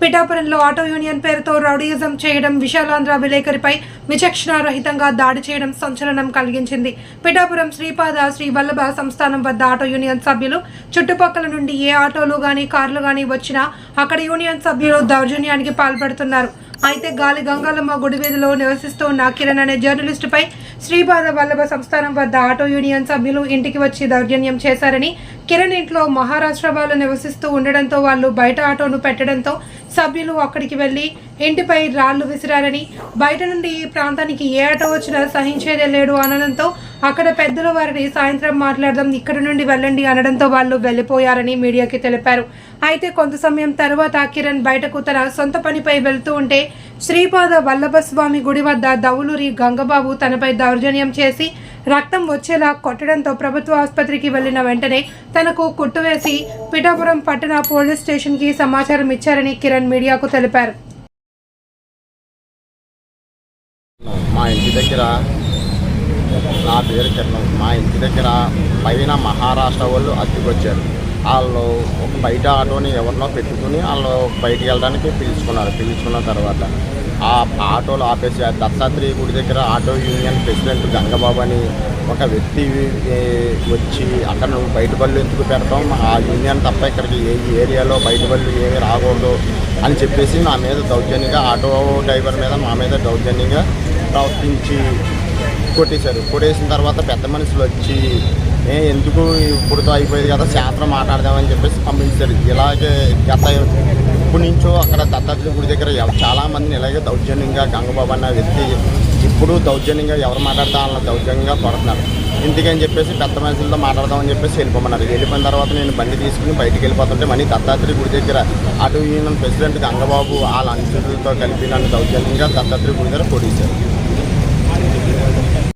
పిఠాపురంలో auto union పేరుతో rowdyism చేయడం విశాలాంధ్ర విలేకరిపై విచక్షణారహితంగా దాడి చేయడం సంచలనం కలిగించింది. పిఠాపురం శ్రీపాద శ్రీ వల్లభ సంస్థానం వద్ద ఆటో యూనియన్ సభ్యులు చుట్టుపక్కల నుండి ఏ ఆటోలు గాని కార్లు గాని వచ్చినా అక్కడ యూనియన్ సభ్యులు దౌర్జన్యానికి పాల్పడుతున్నారు. అయితే గాలి గంగాలమ్మ గుడి వీధిలో నివసిస్తూ ఉన్న కిరణ్ అనే జర్నలిస్టుపై శ్రీపాద వల్లభ సంస్థానం వద్ద ఆటో యూనియన్ సభ్యులు ఇంటికి వచ్చి దౌర్జన్యం చేశారని కిరణ్ ఇంట్లో మహారాష్ట్ర వాళ్ళు నివసిస్తూ ఉండడంతో వాళ్ళు బయట ఆటోను పెట్టడంతో సభ్యులు అక్కడికి వెళ్ళి ఇంటిపై రాళ్ళు విసిరారని బయట నుండి ఈ ప్రాంతానికి ఏ ఆటో వచ్చినా సహించేదే లేడు అనడంతో అక్కడ పెద్దల వారిని సాయంత్రం మాట్లాడదాం ఇక్కడ నుండి వెళ్ళండి అనడంతో వాళ్ళు వెళ్ళిపోయారని మీడియాకి తెలిపారు. అయితే కొంత సమయం తర్వాత కిరణ్ బయటకు తన సొంత పనిపై వెళ్తూ ఉంటే శ్రీపాద వల్లభస్వామి గుడి వద్ద దౌలూరి గంగబాబు తనపై దౌర్జన్యం చేసి రక్తం వచ్చేలా కొట్టడంతో ప్రభుత్వ ఆసుపత్రికి వెళ్ళిన వెంటనే తనకు కుట్టువేసి పిఠాపురం పట్టణ పోలీస్ స్టేషన్కి సమాచారం ఇచ్చారని కిరణ్ మీడియాకు తెలిపారు. మా ఇంటి దగ్గర నా పేరు కిరణ్. మా ఇంటి దగ్గర పైన మహారాష్ట్ర వాళ్ళు అద్దెకొచ్చారు వాళ్ళు ఒక బయట ఆటోని ఎవరినో పెట్టుకుని వాళ్ళు బయటికి వెళ్ళడానికి పిలుచుకున్నారు. పిలుచుకున్న తర్వాత ఆ ఆటోలు ఆపేసి ఆ దత్తాత్రేయ గుడి దగ్గర ఆటో యూనియన్ ప్రెసిడెంట్ గంగబాబు అని ఒక వ్యక్తి వచ్చి అక్కడ నువ్వు బయట బళ్ళు ఎందుకు పెడతాం ఆ యూనియన్ తప్ప ఇక్కడికి ఏ ఏరియాలో బయట బళ్ళు ఏమి రాకూడదు అని చెప్పేసి నా మీద దౌర్జన్యంగా ఆటో డ్రైవర్ మీద మా మీద దౌర్జన్యంగా ప్రవర్తించి కొట్టేశారు. కొట్టేసిన తర్వాత పెద్ద మనుషులు వచ్చి ఏ ఎందుకు ఇప్పుడుతో అయిపోయింది కదా శాస్త్రం మాట్లాడదామని చెప్పేసి పంపించారు. ఇలాగే గత ఇప్పటి నుంచో అక్కడ దత్తాత్రేయ గుడి దగ్గర చాలామందిని ఇలాగే దౌర్జన్యంగా గంగబాబు అన్న వ్యక్తి ఇప్పుడు దౌర్జన్యంగా ఎవరు మాట్లాడతా దౌర్జన్యంగా కొడుతున్నారు. ఇందుకని చెప్పేసి పెద్ద మనుషులతో మాట్లాడదామని చెప్పేసి వెళ్ళిపోమన్నారు. వెళ్ళిపోయిన తర్వాత నేను బండి తీసుకుని బయటికి వెళ్ళిపోతుంటే మనీ దత్తాత్రేయ గుడి దగ్గర అటు ఈయన ప్రెసిడెంట్ గంగబాబు వాళ్ళ అంచులతో కలిపి నన్ను దౌర్జన్యంగా దత్తాత్రేయ గుడి దగ్గర పొడిచారు.